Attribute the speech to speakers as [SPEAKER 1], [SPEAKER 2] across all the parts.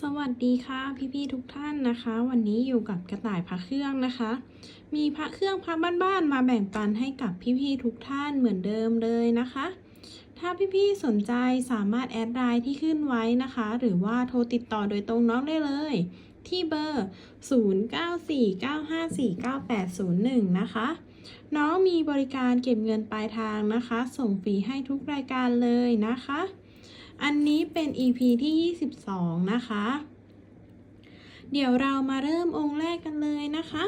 [SPEAKER 1] สวัสดีค่ะพี่ๆทุกท่านนะคะ วันนี้อยู่กับกระต่ายพระเครื่องนะคะ มีพระเครื่องพระบ้านๆมาแบ่งปันให้กับพี่ๆทุกท่านเหมือนเดิมเลยนะคะ ถ้าพี่ๆสนใจสามารถแอดไลน์ที่ขึ้นไว้นะคะ หรือว่าโทรติดต่อโดยตรงน้องได้เลย ที่เบอร์ 0949549801 นะคะ น้องมีบริการเก็บเงินปลายทางนะคะ ส่งฟรีให้ทุกรายการเลยนะคะ อันนี้เป็น EP ที่ 22 นะคะ เดี๋ยวเรามาเริ่มองค์แรกกันเลยนะคะ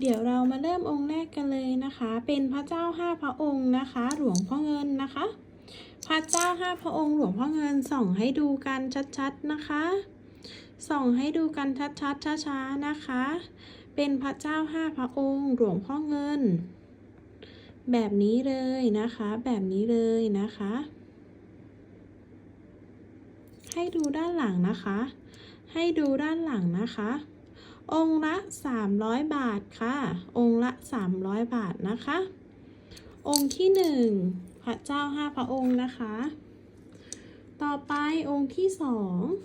[SPEAKER 1] เดี๋ยวเรามาเริ่มองค์แรกกันเลยนะคะ เป็นพระเจ้าห้าพระองค์นะคะ หลวงพ่อเงินนะคะ พระเจ้าห้าพระองค์หลวงพ่อเงินส่องให้ดูกันชัดๆนะคะ ส่องให้ดูกันชัดๆช้าๆนะคะ เป็นพระเจ้าห้าพระองค์หลวงพ่อเงิน แบบนี้เลยนะคะ แบบนี้เลยนะคะ ให้ดูด้านหลังนะคะ ให้ดูด้านหลังนะคะ องค์ละ 300 บาทค่ะ องค์ละ 300 บาทนะคะ องค์ที่ 1 พระเจ้าห้าพระองค์นะคะ ต่อไปองค์ที่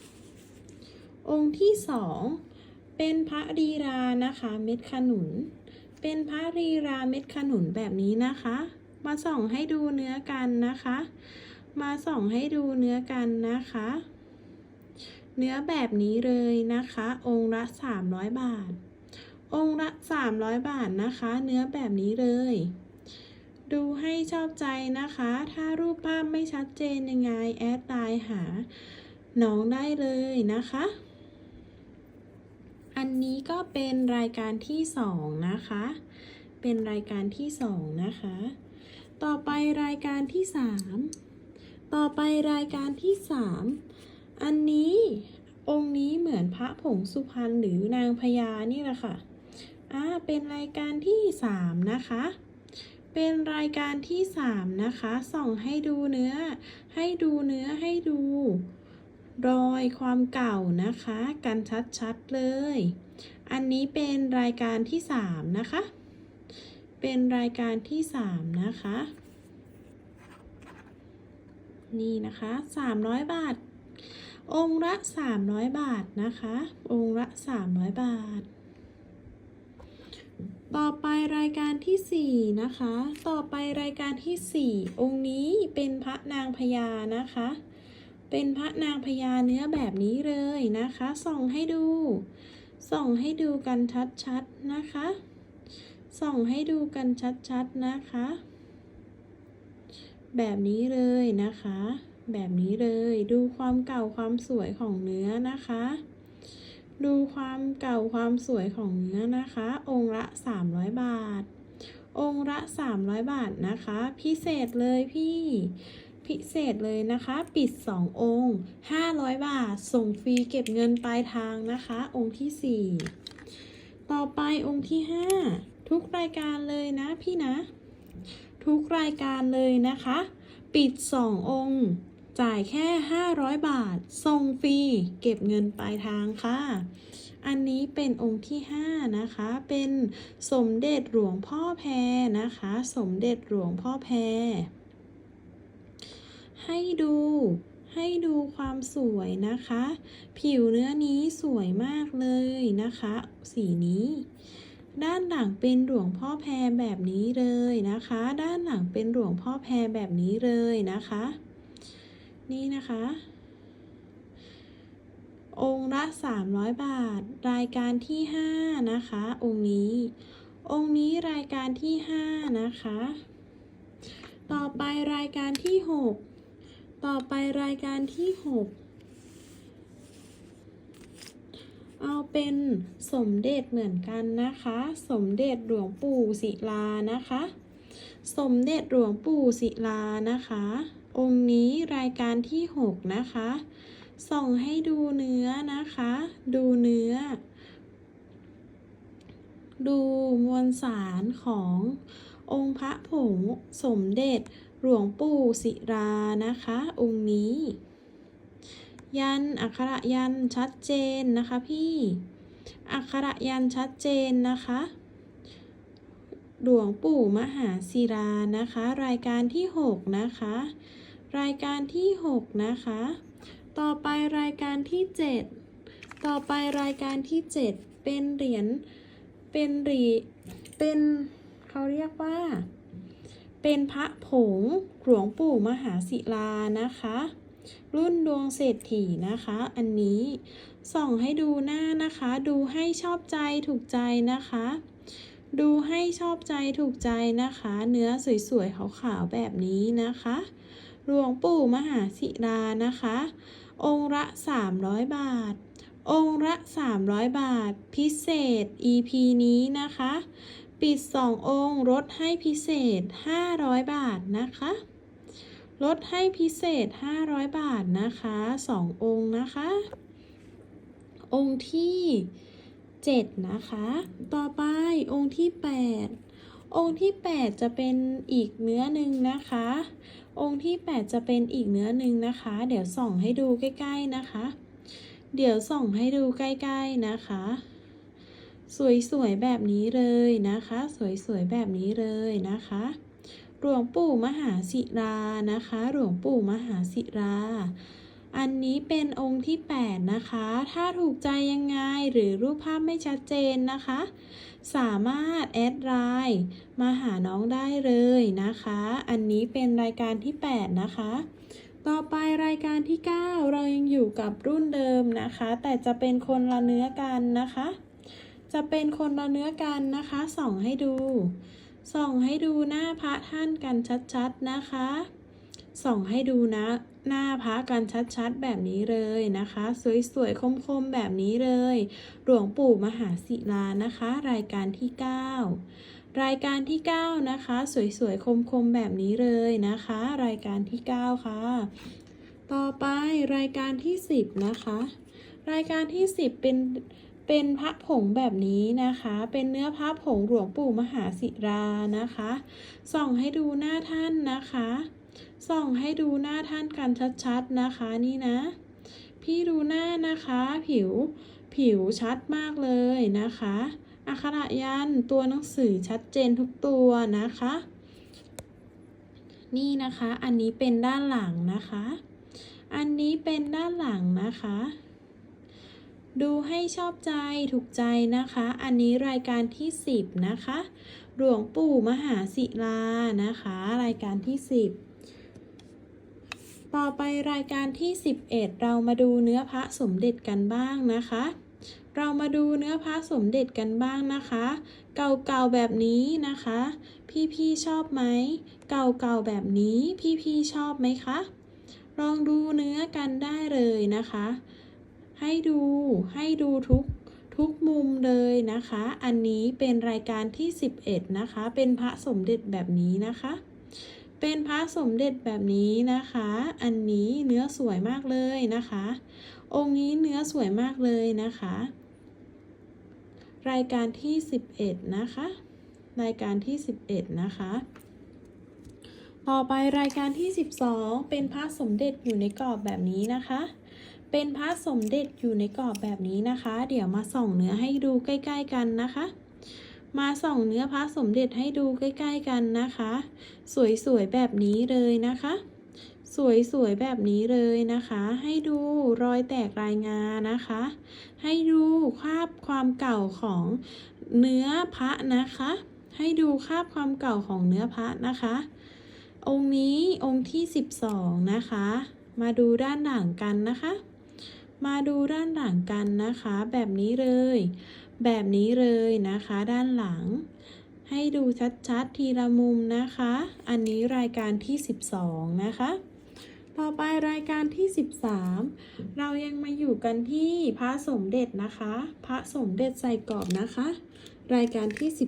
[SPEAKER 1] 2 องค์ที่ 2 เป็นพระรีรานะคะ เม็ดขนุน เป็นพระรีราเม็ดขนุนแบบนี้นะคะ มาส่องให้ดูเนื้อกันนะคะมาส่องให้ดูเนื้อกันนะคะ เนื้อแบบนี้เลยนะคะ องค์ละ 300 บาท องค์ละ 300 บาทนะคะ เนื้อแบบนี้เลย ดูให้ชอบใจนะคะ ถ้ารูปภาพไม่ชัดเจนยังไง แอดไลน์หา น้องได้เลยนะคะ อันนี้ก็เป็นรายการที่ 2 นะคะ เป็นรายการที่ 2 นะคะ ต่อไปรายการที่ 3 ต่อไปรายการที่ 3 อันนี้องค์นี้เหมือนพระผงสุพรรณหรือนางพญานี่แหละค่ะอ่าเป็นรายการที่3นะคะ เป็นรายการที่3นะคะ ส่องให้ดูเนื้อ ให้ดูเนื้อให้ดู รอยความเก่านะคะ กันชัดๆเลย อันนี้เป็นรายการที่3นะคะ เป็นรายการที่3นะคะนี่นะคะ 300 บาท องค์ละ 300 บาทนะคะ องค์ละ 300 บาท ต่อไปรายการที่ 4 นะคะ ต่อไปรายการที่ 4 องค์นี้เป็นพระนางพญานะคะ เป็นพระนางพญาเนื้อแบบนี้เลยนะคะ ส่องให้ดู ส่องให้ดูกันชัดๆนะคะ ส่องให้ดูกันชัดๆนะคะ แบบนี้เลยนะคะ แบบนี้เลยดูความเก่าความสวยของเนื้อนะคะ ดูความเก่าความสวยของเนื้อนะคะ องค์ละ 300 บาท องค์ละ 300 บาทนะคะ พิเศษเลยพี่ พิเศษเลยนะคะ ปิด 2 องค์ 500 บาท ส่งฟรีเก็บเงินปลายทางนะคะ องค์ที่ 4 ต่อไปองค์ที่ 5 ทุกรายการเลยนะพี่นะ ทุกรายการเลยนะคะปิด2องค์ จ่ายแค่ 500 บาท ส่งฟรี เก็บเงินปลายทางค่ะ อันนี้เป็นองค์ที่ 5 นะคะ เป็นสมเด็จหลวงพ่อแพรนะคะ สมเด็จหลวงพ่อแพร ให้ดูให้ดูความสวยนะคะ ผิวเนื้อนี้สวยมากเลยนะคะ สีนี้ ด้านหลังเป็นหลวงพ่อแพรแบบนี้เลยนะคะ ด้านหลังเป็นหลวงพ่อแพรแบบนี้เลยนะคะ นี่นะคะ องค์ละ 300 บาท รายการที่ 5 นะคะ องค์นี้ องค์นี้รายการที่ 5 นะคะ ต่อไปรายการที่ 6 ต่อไปรายการที่ 6 เอาเป็นสมเด็จเหมือนกันนะคะ สมเด็จหลวงปู่ศิลานะคะ สมเด็จหลวงปู่ศิลานะคะ องค์นี้รายการที่ 6 นะคะ ส่องให้ดูเนื้อนะคะ ดูเนื้อ ดูมวลสารขององค์พระผงสมเด็จหลวงปู่ศิลานะคะ องค์นี้ ยันอักขระยันชัดเจนนะคะพี่ อักขระยันชัดเจนนะคะ หลวงปู่มหาศิลานะคะ รายการที่ 6 นะคะ รายการที่ 6 นะคะ ต่อไปรายการที่ 7 ต่อไปรายการที่ 7 เป็นเหรียญเป็นเหรียเป็นเขาเรียกว่า เป็นพระผงหลวงปู่มหาศิลานะคะ รุ่นดวงเศรษฐีนะคะ อันนี้ส่องให้ดูหน้านะคะ ดูให้ชอบใจถูกใจนะคะ ดูให้ชอบใจถูกใจนะคะ เนื้อสวยๆขาวๆแบบนี้นะคะหลวงปู่มหาศิลานะคะ องค์ละ 300 บาท องค์ละ 300 บาท พิเศษ EP นี้นะคะ ปิด 2 องค์ลดให้พิเศษ 500 บาทนะคะลดให้พิเศษ 500 บาทนะคะ 2 องค์นะคะ องค์ที่ 7 นะคะ ต่อไปองค์ที่ 8 องค์ที่ 8 จะเป็นอีกเนื้อหนึ่งนะคะ องค์ที่ 8 จะเป็นอีกเนื้อหนึ่งนะคะ เดี๋ยวส่องให้ดูใกล้ๆนะคะ เดี๋ยวส่องให้ดูใกล้ๆนะคะ สวยๆแบบนี้เลยนะคะ สวยๆแบบนี้เลยนะคะหลวงปู่มหาศิลานะคะ หลวงปู่มหาศิลา อันนี้เป็นองค์ที่ 8 นะคะ ถ้าถูกใจยังไงหรือรูปภาพไม่ชัดเจนนะคะ สามารถแอดไลน์มาหาน้องได้เลยนะคะ อันนี้เป็นรายการที่ 8 นะคะ ต่อไปรายการที่ 9 เรายังอยู่กับรุ่นเดิมนะคะ แต่จะเป็นคนละเนื้อกันนะคะ จะเป็นคนละเนื้อกันนะคะ ส่องให้ดู ส่องให้ดูหน้าพระท่านกันชัดๆนะคะ ส่องให้ดูนะ หน้าพระกันชัดๆ แบบนี้เลยนะคะ สวยๆ คมๆ แบบนี้เลย หลวงปู่มหาศิลานะคะ รายการที่ 9 รายการที่ 9 นะคะ สวยๆ คมๆ แบบนี้เลยนะคะ รายการที่ 9 ค่ะ ต่อไปรายการที่ 10 นะคะ รายการที่ 10 เป็นเป็นพระผงแบบนี้นะคะ เป็นเนื้อพระผงหลวงปู่มหาศิรานะคะ ส่องให้ดูหน้าท่านนะคะ ส่องให้ดูหน้าท่านกันชัดๆนะคะนี่นะ พี่ดูหน้านะคะ ผิวผิวชัดมากเลยนะคะอักขระยันตัวหนังสือชัดเจนทุกตัวนะคะ นี่นะคะอันนี้เป็นด้านหลังนะคะ อันนี้เป็นด้านหลังนะคะ ดูให้ชอบใจถูกใจนะคะ อันนี้รายการที่ 10 นะคะ หลวงปู่มหาศิลานะคะ รายการที่ 10 ต่อไปรายการที่ 11 เรามาดูเนื้อพระสมเด็จกันบ้างนะคะ เรามาดูเนื้อพระสมเด็จกันบ้างนะคะ เก่าๆแบบนี้นะคะ พี่ๆชอบไหม เก่าๆแบบนี้พี่ๆชอบไหมคะ ลองดูเนื้อกันได้เลยนะคะ ให้ดูให้ดูทุกทุกมุมเลยนะคะ อันนี้เป็นรายการที่ 11 นะคะ เป็นพระสมเด็จแบบนี้นะคะ เป็นพระสมเด็จแบบนี้นะคะ อันนี้เนื้อสวยมากเลยนะคะ องค์นี้เนื้อสวยมากเลยนะคะ รายการที่ 11 นะคะ รายการที่ 11 นะคะ ต่อไปรายการที่ 12 เป็นพระสมเด็จอยู่ในกรอบแบบนี้นะคะ เป็นพระสมเด็จอยู่ในกรอบแบบนี้นะคะ เดี๋ยวมาส่องเนื้อให้ดูใกล้ ๆ กันนะคะ มาส่องเนื้อพระสมเด็จให้ดูใกล้ ๆกันนะคะ สวยๆแบบนี้เลยนะคะ สวยๆแบบนี้เลยนะคะ ให้ดูรอยแตกรายงานนะคะ ให้ดูคราบความเก่าของเนื้อพระนะคะ ให้ดูคราบความเก่าของเนื้อพระนะคะ องค์นี้องค์ที่ 12 นะคะ มาดูด้านหลังกันนะคะ มาดูด้านหลังกันนะคะ แบบนี้เลย แบบนี้เลยนะคะ ด้านหลัง ให้ดูชัดๆทีละมุมนะคะ อันนี้รายการที่ 12 นะคะ ต่อไปรายการที่ 13 เรายังมาอยู่กันที่พระสมเด็จนะคะ พระสมเด็จใส่กรอบนะคะ รายการที่ 13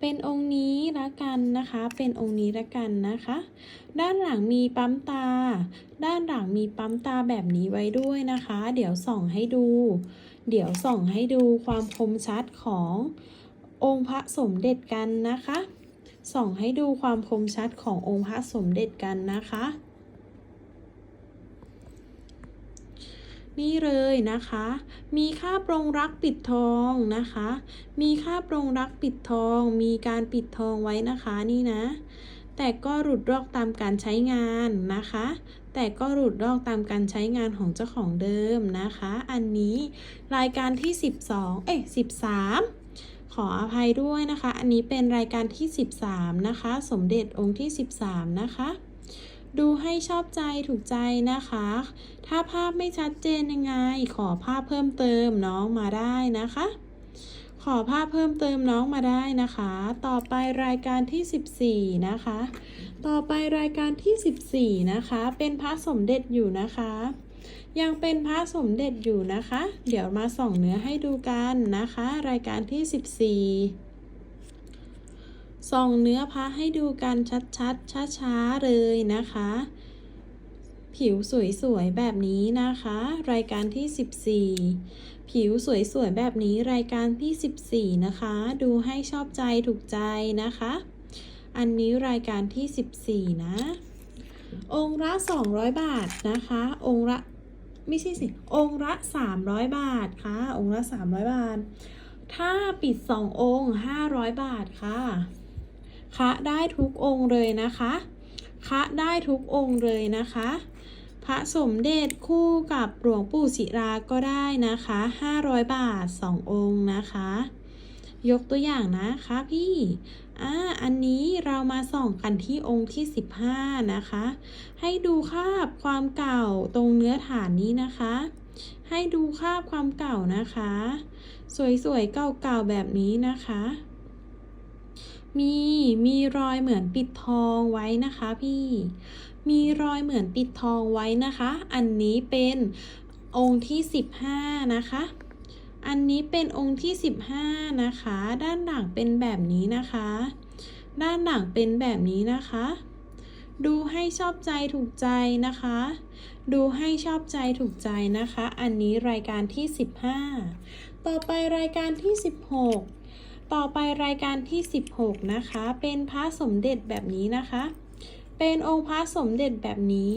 [SPEAKER 1] เป็นองค์นี้ละกันนะคะ เป็นองค์นี้ละกันนะคะ ด้านหลังมีปั๊มตา ด้านหลังมีปั๊มตาแบบนี้ไว้ด้วยนะคะ เดี๋ยวส่องให้ดู เดี๋ยวส่องให้ดูความคมชัดขององค์พระสมเด็จกันนะคะ ส่องให้ดูความคมชัดขององค์พระสมเด็จกันนะคะ นี่เลยนะคะ มีค่าปรงรักปิดทองนะคะ มีค่าปรงรักปิดทอง มีการปิดทองไว้นะคะนี่นะ แต่ก็หลุดรอกตามการใช้งานนะคะ แต่ก็หลุดลอกตามการใช้งานของเจ้าของเดิมนะคะ อันนี้รายการที่ 12 เอ้ย13ขออภัยด้วยนะคะ อันนี้เป็นรายการที่ 13 นะคะ สมเด็จองค์ที่ 13 นะคะ ดูให้ชอบใจถูกใจนะคะ ถ้าภาพไม่ชัดเจนยังไง ขอภาพเพิ่มเติมน้องมาได้นะคะ ขอภาพเพิ่มเติมน้องมาได้นะคะ ต่อไปรายการที่ 14 นะคะ ต่อไปรายการที่ 14 นะคะ เป็นพระสมเด็จอยู่นะคะ ยังเป็นพระสมเด็จอยู่นะคะ เดี๋ยวมาส่องเนื้อให้ดูกันนะคะ รายการที่ 14 ส่องเนื้อพระให้ดูกันชัดๆ ช้าๆ เลยนะคะ ผิวสวยๆแบบนี้นะคะ รายการที่ 14 ผิวสวยๆแบบนี้รายการที่ 14 นะคะ ดูให้ชอบใจถูกใจนะคะ อันนี้รายการที่ 14 นะ องค์ละ 200 บาทนะคะ องค์ละไม่ใช่สิ องค์ละ 300 บาทค่ะ องค์ละ 300 บาท ถ้าปิด 2 องค์ 500 บาทค่ะคะได้ทุกองค์เลยนะคะ คะได้ทุกองค์เลยนะคะ ระสมเด็จคู่กับหลวงปู่ศิราก็ได้นะคะ 500 บาท 2 องค์นะคะ ยกตัวอย่างนะคะพี่อ่าอันนี้เรามาส่องกันที่องค์ที่ 15 นะคะ ให้ดูคาบความเก่าตรงเนื้อฐานนี้นะคะ ให้ดูคาบความเก่านะคะ สวยๆเก่าๆแบบนี้นะคะ มีมีรอยเหมือนปิดทองไว้นะคะพี่ มีรอยเหมือนปิดทองไว้นะคะ อันนี้เป็นองค์ที่15นะคะ อันนี้เป็นองค์ที่15นะคะ ด้านหลังเป็นแบบนี้นะคะ ด้านหลังเป็นแบบนี้นะคะ ดูให้ชอบใจถูกใจนะคะ ดูให้ชอบใจถูกใจนะคะ อันนี้รายการที่15ต่อไปรายการที่16 ต่อไปรายการที่ 16 นะคะ เป็นพระสมเด็จแบบนี้นะคะ เป็นองค์พระสมเด็จแบบนี้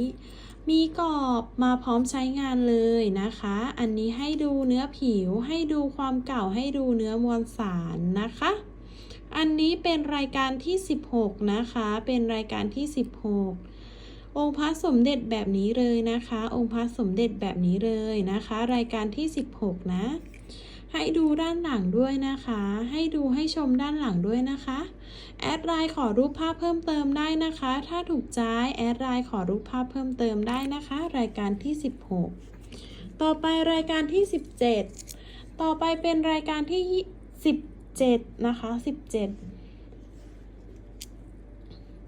[SPEAKER 1] มีกรอบมาพร้อมใช้งานเลยนะคะ อันนี้ให้ดูเนื้อผิว ให้ดูความเก่า ให้ดูเนื้อมวลสารนะคะ อันนี้เป็นรายการที่ 16 นะคะ เป็นรายการที่ 16องค์พระสมเด็จแบบนี้เลยนะคะ องค์พระสมเด็จแบบนี้เลยนะคะ รายการที่ 16 นะ ให้ดูด้านหลังด้วยนะคะ ให้ดูให้ชมด้านหลังด้วยนะคะ แอดไลน์ขอรูปภาพเพิ่มเติมได้นะคะ ถ้าถูกใจแอดไลน์ขอรูปภาพเพิ่มเติมได้นะคะ รายการที่ 16 ต่อไปรายการที่ 17 ต่อไปเป็นรายการที่ 17 นะคะ 17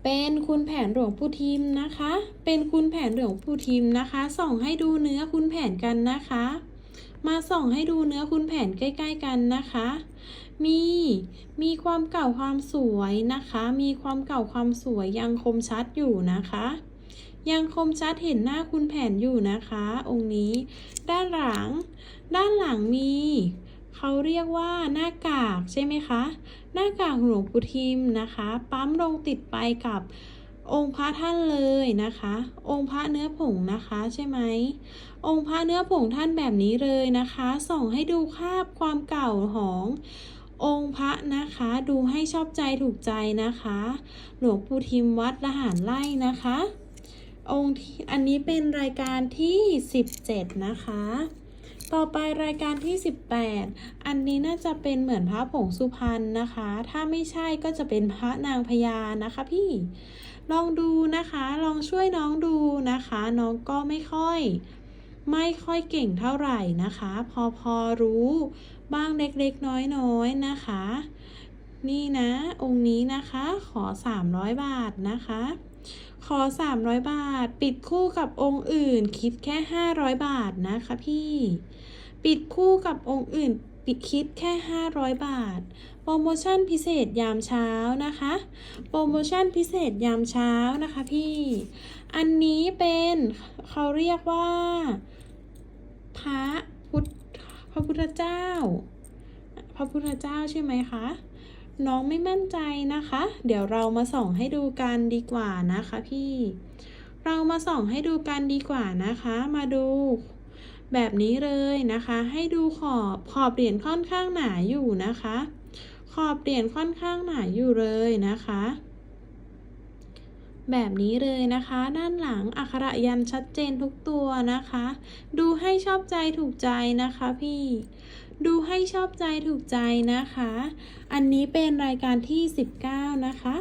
[SPEAKER 1] เป็นคุณแผนหลวงปู่ทิมนะคะ เป็นคุณแผนหลวงปู่ทิมนะคะ ส่องให้ดูเนื้อคุณแผนกันนะคะ มาส่องให้ดูเนื้อคุณแผนใกล้ ๆ กันนะคะ มี มีความเก่าความสวยนะคะ มีความเก่าความสวยยังคมชัดอยู่นะคะ ยังคมชัดเห็นหน้าคุณแผนอยู่นะคะ องค์นี้ ด้านหลัง ด้านหลังมีเขาเรียกว่าหน้ากากใช่ไหมคะ หน้ากากหลวงปู่ทิมนะคะ ปั๊มลงติดไปกับ องค์พระท่านเลยนะคะ องค์พระเนื้อผงนะคะใช่ไหมองค์พระเนื้อผงท่านแบบนี้เลยนะคะ ส่องให้ดูคาบความเก่าขององค์พระนะคะดูให้ชอบใจถูกใจนะคะ หลวงปู่ทิมวัดละหารไล่นะคะ องค์ที่อันนี้เป็นรายการที่ 17 นะคะ ต่อไปรายการที่ 18 อันนี้น่าจะเป็นเหมือนพระผงสุพรรณนะคะ ถ้าไม่ใช่ก็จะเป็นพระนางพญานะคะพี่ ลองดูนะคะ ลองช่วยน้องดูนะคะ น้องก็ไม่ค่อย ไม่ค่อยเก่งเท่าไหร่นะคะ พอพอรู้บ้างเล็กๆน้อยๆนะคะ นี่นะ องค์นี้นะคะ ขอ 300 บาทนะคะขอ 300 บาท ปิดคู่กับองค์อื่น คิดแค่ 500 บาทนะคะพี่ ปิดคู่กับองค์อื่นปิดคิดแค่ 500 บาท โปรโมชั่นพิเศษยามเช้านะคะ โปรโมชั่นพิเศษยามเช้านะคะพี่ อันนี้เป็นเขาเรียกว่า พระพุทธพระพุทธเจ้า พระพุทธเจ้าใช่ไหมคะ น้องไม่มั่นใจนะคะ เดี๋ยวเรามาส่องให้ดูกันดีกว่านะคะพี่ เรามาส่องให้ดูกันดีกว่านะคะ มาดู แบบนี้เลยนะคะ ให้ดูขอบขอบเหรียญค่อนข้างหนาอยู่นะคะ ขอบเหรียญค่อนข้างหนาอยู่เลยนะคะ แบบนี้เลยนะคะ ด้านหลังอักขระยันชัดเจนทุกตัวนะคะ ดูให้ชอบใจถูกใจนะคะพี่ดูให้ชอบใจถูกใจนะคะ อันนี้เป็นรายการที่ 19 นะคะ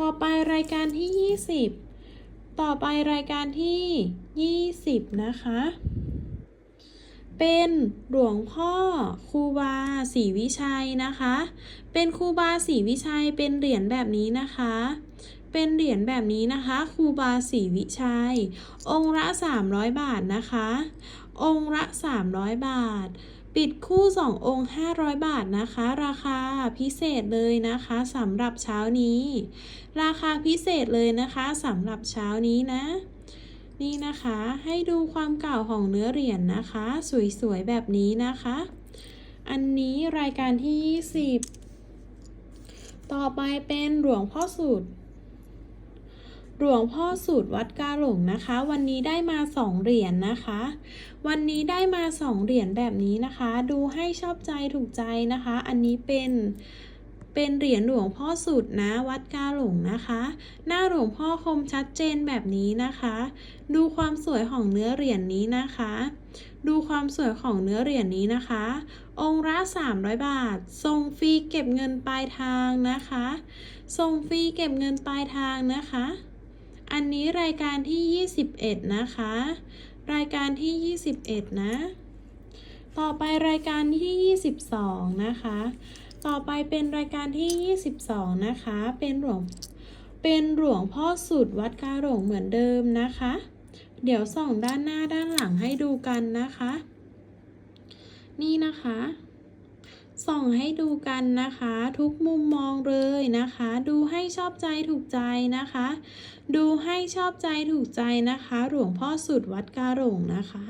[SPEAKER 1] ต่อไปรายการที่ 20 ต่อไปรายการที่ 20 นะคะ เป็นหลวงพ่อครูบาศรีวิชัยนะคะ เป็นครูบาศรีวิชัยเป็นเหรียญแบบนี้นะคะ เป็นเหรียญแบบนี้นะคะครูบาศรีวิชัย องค์ละ 300 บาทนะคะ องค์ละ 300 บาท ปิดคู่ 2 องค์ 500 บาทนะคะ ราคาพิเศษเลยนะคะสำหรับเช้านี้ ราคาพิเศษเลยนะคะสำหรับเช้านี้นะ นี่นะคะให้ดูความเก่าของเนื้อเหรียญนะคะ สวยๆแบบนี้นะคะ อันนี้รายการที่ 20 ต่อไปเป็นหลวงพ่อสุดหลวงพ่อสูตรวัดกาหลงนะคะ วันนี้ได้มาสองเหรียญนะคะ วันนี้ได้มาสองเหรียญแบบนี้นะคะ ดูให้ชอบใจถูกใจนะคะ อันนี้เป็น เป็นเหรียญหลวงพ่อสุดนะวัดกาหลงนะคะ หน้าหลวงพ่อคมชัดเจนแบบนี้นะคะ ดูความสวยของเนื้อเหรียญนี้นะคะ ดูความสวยของเนื้อเหรียญนี้นะคะ องค์ละ300 บาทส่งฟรีเก็บเงินปลายทางนะคะส่งฟรีเก็บเงินปลายทางนะคะ อันนี้รายการที่ 21 นะคะ รายการที่ 21 นะ ต่อไปรายการที่ 22 นะคะ ต่อไปเป็นรายการที่ 22 นะคะ เป็นหลวง เป็นหลวงพ่อสุดวัดกาหลงเหมือนเดิมนะคะ เดี๋ยวส่องด้านหน้าด้านหลังให้ดูกันนะคะ นี่นะคะ ส่องให้ดูกันนะคะ ทุกมุมมองเลยนะคะ ดูให้ชอบใจถูกใจนะคะ ดูให้ชอบใจถูกใจนะคะ หลวงพ่อสุดวัดกาหลงนะคะ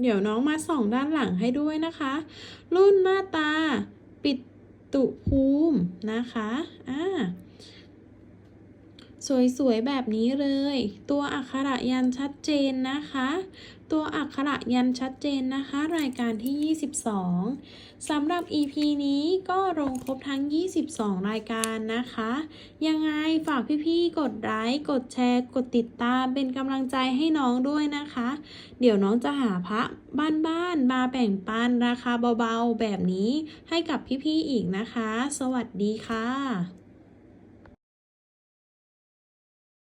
[SPEAKER 1] เดี๋ยวน้องมาส่องด้านหลังให้ด้วยนะคะ รุ่นมาตา ปิดตุภูมินะคะ อ่า สวยๆ แบบนี้เลย ตัวอักขระยันชัดเจนนะคะ ตัวอักขระยันชัดเจนนะคะ รายการที่ 22สำหรับ EP นี้ก็ลงครบทั้ง 22 รายการนะคะ ยังไงฝากพี่ๆ กดไลค์ กดแชร์ กดติดตามเป็นกำลังใจให้น้องด้วยนะคะ เดี๋ยวน้องจะหาพระบ้านๆ มาแบ่งปันราคาเบาๆ แบบนี้ให้กับพี่ๆ อีกนะคะ สวัสดีค่ะ